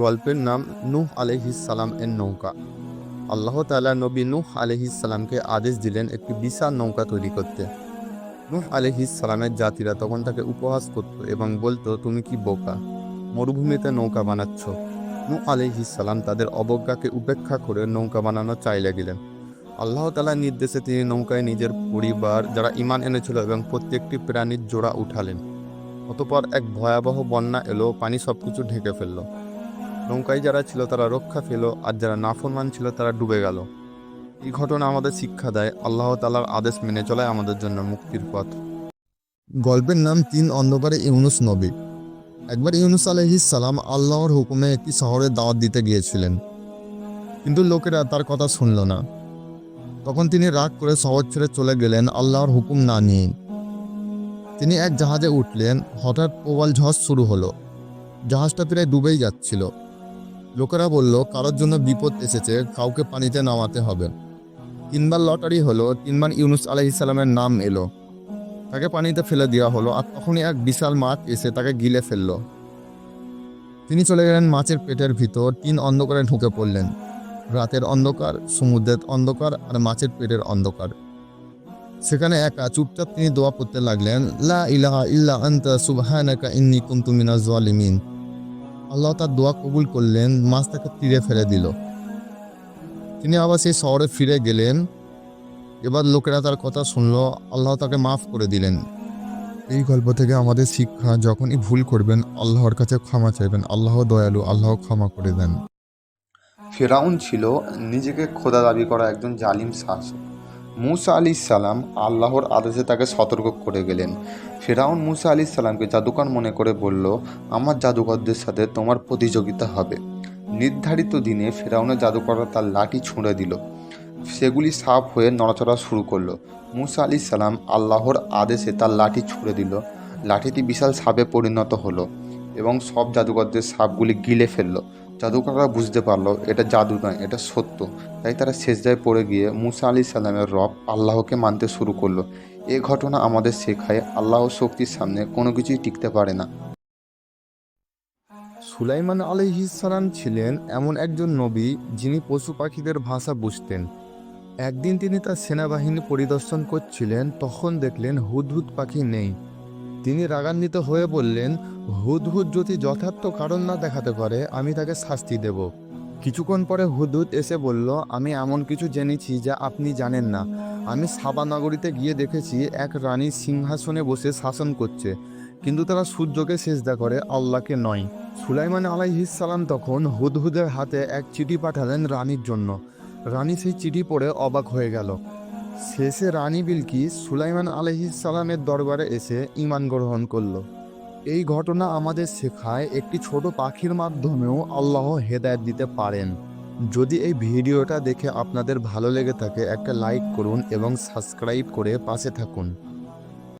গল্পের নাম নূহ আলহিসাল্লাম এর নৌকা। আল্লাহ তালা নবী নূহ আলহিসাল্লামকে আদেশ দিলেন একটি বিশাল নৌকা তৈরি করতে। নূহ আলহিসাল্লামের জাতিরা তখন তাকে উপহাস করত এবং বলতো, তুমি কি বোকা? মরুভূমিতে নৌকা বানাচ্ছ। নূহ আলহিসাল্লাম তাদের অবজ্ঞাকে উপেক্ষা করে নৌকা বানানো চাইলে গেলেন আল্লাহ তালার নির্দেশে তিনি নৌকায় নিজের পরিবার, যারা ইমান এনেছিল এবং প্রত্যেকটি প্রাণীর জোড়া উঠালেন। অতপর এক ভয়াবহ বন্যা এলো, পানি সবকিছু ঢেকে ফেলল। নৌকায় যারা ছিল তারা রক্ষা পেল, আর যারা নাফরমান ছিল তারা ডুবে গেল। এই ঘটনা আমাদের শিক্ষা দেয়, আল্লাহ তালার আদেশ মেনে চলায় আমাদের জন্য মুক্তির পথ। গল্পের নাম তিন অন্ধকারে ইউনুস নবী। একবার ইউনুস আলহিস সালাম আল্লাহর হুকুমে একটি শহরে দাওয়াত দিতে গিয়েছিলেন। কিন্তু লোকেরা তার কথা শুনল না। তখন তিনি রাগ করে শহর ছেড়ে চলে গেলেন আল্লাহর হুকুম না নিয়ে। তিনি এক জাহাজে উঠলেন, হঠাৎ প্রবল ঝড় শুরু হলো। জাহাজটা প্রায় ডুবেই যাচ্ছিল। লোকেরা বলল, কারোর জন্য বিপদ এসেছে, কাউকে পানিতে নামাতে হবে। তিনবার লটারি হলো, তিনবার ইউনুস আলাইসাল্লামের নাম এলো। তাকে পানিতে ফেলে দেওয়া হলো, আর তখনই এক বিশাল মাছ এসে তাকে গিলে ফেলল। তিনি চলে গেলেন মাছের পেটের ভিতর, তিন অন্ধকারে ঢুকে পড়লেন। রাতের অন্ধকার, সমুদ্রের অন্ধকার, আর মাছের পেটের অন্ধকার। সেখানে একা চুপচাপ তিনি দোয়া পড়তে লাগলেন, লা ইলাহা ইল্লা আনতা সুবহানাকা ইন্নি কুনতু মিনাজ জালিমিন। আল্লাহ তার দোয়া কবুল করলেন মাছ তাকে তীরে ফেলে দিল। তিনি আবার সেই শহরে ফিরে গেলেন। এবার লোকেরা তার কথা শুনলো, আল্লাহ তাকে মাফ করে দিলেন। এই গল্প থেকে আমাদের শিক্ষা, যখনই ভুল করবেন, আল্লাহর কাছে ক্ষমা চাইবেন। আল্লাহ দয়ালু, আল্লাহ ক্ষমা করে দেন। ফেরাউন ছিল নিজেকে খোদা দাবি করা একজন জালিম শাসক মুসা আলি সালাম আল্লাহর আদেশে তাকে সতর্ক করে গেলেন। ফেরাউন মুসা আলি সালামকে জাদুকর মনে করে বলল, আমার জাদুকরদের সাথে তোমার প্রতিযোগিতা হবে। নির্ধারিত দিনে ফেরাউনের জাদুকররা তার লাঠি ছুঁড়ে দিল। সেগুলি সাপ হয়ে নড়াচড়া শুরু করল। মুসা আলি সালাম আল্লাহর আদেশে তার লাঠি ছুঁড়ে দিল। লাঠিটি বিশাল সাপে পরিণত হলো এবং সব জাদুকরদের সাপগুলি গিলে ফেলল। জাদুকররা বুঝতে পারল এটা জাদু নয়, এটা সত্য। তাই তারা শেষদায় পড়ে গিয়ে মুসা আলি সাল্লামের রব আল্লাহকে মানতে শুরু করল। এ ঘটনা আমাদের শেখায় আল্লাহ শক্তির সামনে কোনো কিছুই টিকতে পারে না। সুলাইমান আলহিসাল্লাম ছিলেন এমন একজন নবী যিনি পশু পাখিদের ভাষা বুঝতেন। একদিন তিনি তার সেনাবাহিনী পরিদর্শন করছিলেন, তখন দেখলেন হুদহুদ পাখি নেই। তিনি রাগান্বিত হয়ে বললেন, হুদহুদ যদি যথার্থ কারণ না দেখাতে পারে, আমি তাকে শাস্তি দেব। কিছুক্ষণ পরে হুদহুদ এসে বলল, আমি এমন কিছু জেনেছি যা আপনি জানেন না। আমি সাবা নগরীতে গিয়ে দেখেছি, এক রানী সিংহাসনে বসে শাসন করছে, কিন্তু তারা সূর্যকে সেজদা করে, আল্লাহকে নয়। সুলাইমান আলাইহিসাল্লাম তখন হুদহুদের হাতে এক চিঠি পাঠালেন রানীর জন্য। রানী সেই চিঠি পড়ে অবাক হয়ে গেল। শেষে রানী বিলকিস সুলাইমান আলহিসাল্লামের দরবারে এসে ইমান গ্রহণ করল। এই ঘটনা আমাদের শেখায় একটি ছোট পাখির মাধ্যমেও আল্লাহ হেদায়ত দিতে পারেন। যদি এই ভিডিওটা দেখে আপনাদের ভালো লেগে থাকে, একটা লাইক করুন এবং সাবস্ক্রাইব করে পাশে থাকুন।